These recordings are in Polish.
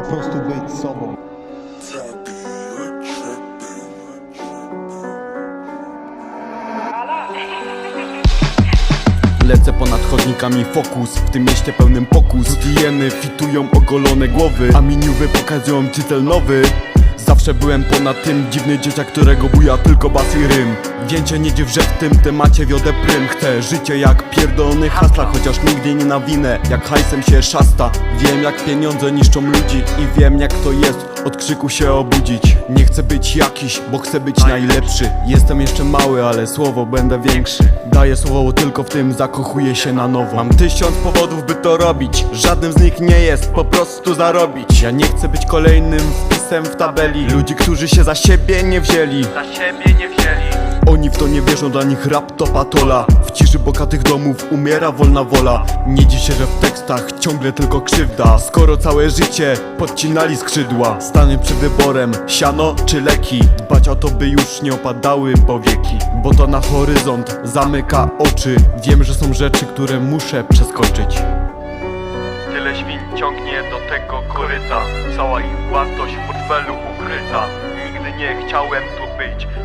prostu być sobą. Lecę ponad chodnikami fokus W tym mieście pełnym pokus. Dieny fitują ogolone głowy A miniuwy pokazują cytel nowy. Zawsze byłem ponad tym dziwny dzieciak, którego buja tylko bas i rym Więcie nie dziw, że w tym temacie wiodę prym. Chcę życie jak pierdolony hasla Chociaż nigdy nie nawinę, jak hajsem się szasta. Wiem jak pieniądze niszczą ludzi I wiem jak to jest od krzyku się obudzić. Nie chcę być jakiś, bo chcę być najlepszy. Jestem jeszcze mały, ale słowo będę większy. Daję słowo tylko w tym, zakochuję się na nowo. Mam tysiąc powodów, by to robić. Żadnym z nich nie jest po prostu zarobić. Ja nie chcę być kolejnym wpisem w tabeli. Ludzi, którzy się za siebie nie wzięli. Za siebie nie wzięli oni w to nie wierzą, dla nich rap to patola. W ciszy bogatych domów umiera wolna wola. Nie dziw się, że w tekstach ciągle tylko krzywda. Skoro całe życie podcinali skrzydła Stanę przed wyborem, siano czy leki. Dbać o to, by już nie opadały powieki. Bo to na horyzont zamyka oczy. Wiem, że są rzeczy, które muszę przeskoczyć. Tyle świn ciągnie do tego koryta. Cała ich wartość w portfelu ukryta. Nigdy nie chciałem tu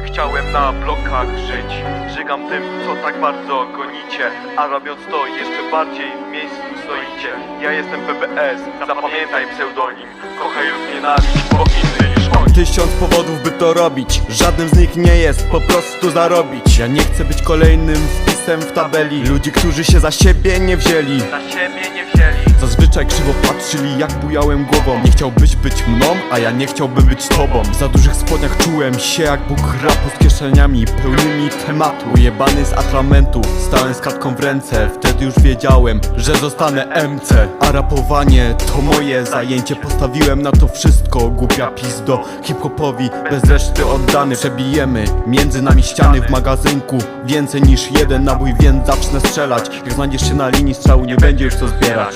Chciałem na blokach żyć. Żygam tym, co tak bardzo gonicie. A robiąc to jeszcze bardziej w miejscu stoicie. Ja jestem BBS, zapamiętaj pseudonim. Kochaj lub nienawiść, bo inny niż oni Tysiąc powodów, by to robić. Żadnym z nich nie jest po prostu zarobić. Ja nie chcę być kolejnym wpisem w tabeli. Ludzi, którzy się za siebie nie wzięli. Za siebie nie wzięli Zazwyczaj krzywo patrzyli jak bujałem głową. Nie chciałbyś być mną, a ja nie chciałbym być tobą. W za dużych spodniach czułem się jak Bóg rapu z kieszeniami pełnymi tematu. Ujebany z atramentu, stałem z kartką w ręce. Wtedy już wiedziałem, że zostanę MC A rapowanie to moje zajęcie. Postawiłem na to wszystko, głupia pizdo. Hip-hopowi bez reszty oddany. Przebijemy między nami ściany w magazynku. Więcej niż jeden nabój, więc zacznę strzelać. Jak znajdziesz się na linii strzału, nie będzie już co zbierać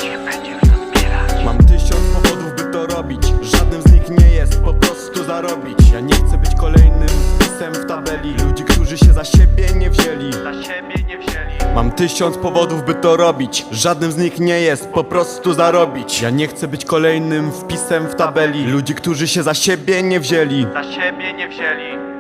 jest po prostu zarobić. Ja nie chcę być kolejnym wpisem w tabeli. Ludzi, którzy się za siebie nie wzięli. Za siebie nie wzięli. Mam tysiąc powodów, by to robić. Żadnym z nich nie jest po prostu zarobić. Ja nie chcę być kolejnym wpisem w tabeli. Ludzi, którzy się za siebie nie wzięli. Za siebie nie wzięli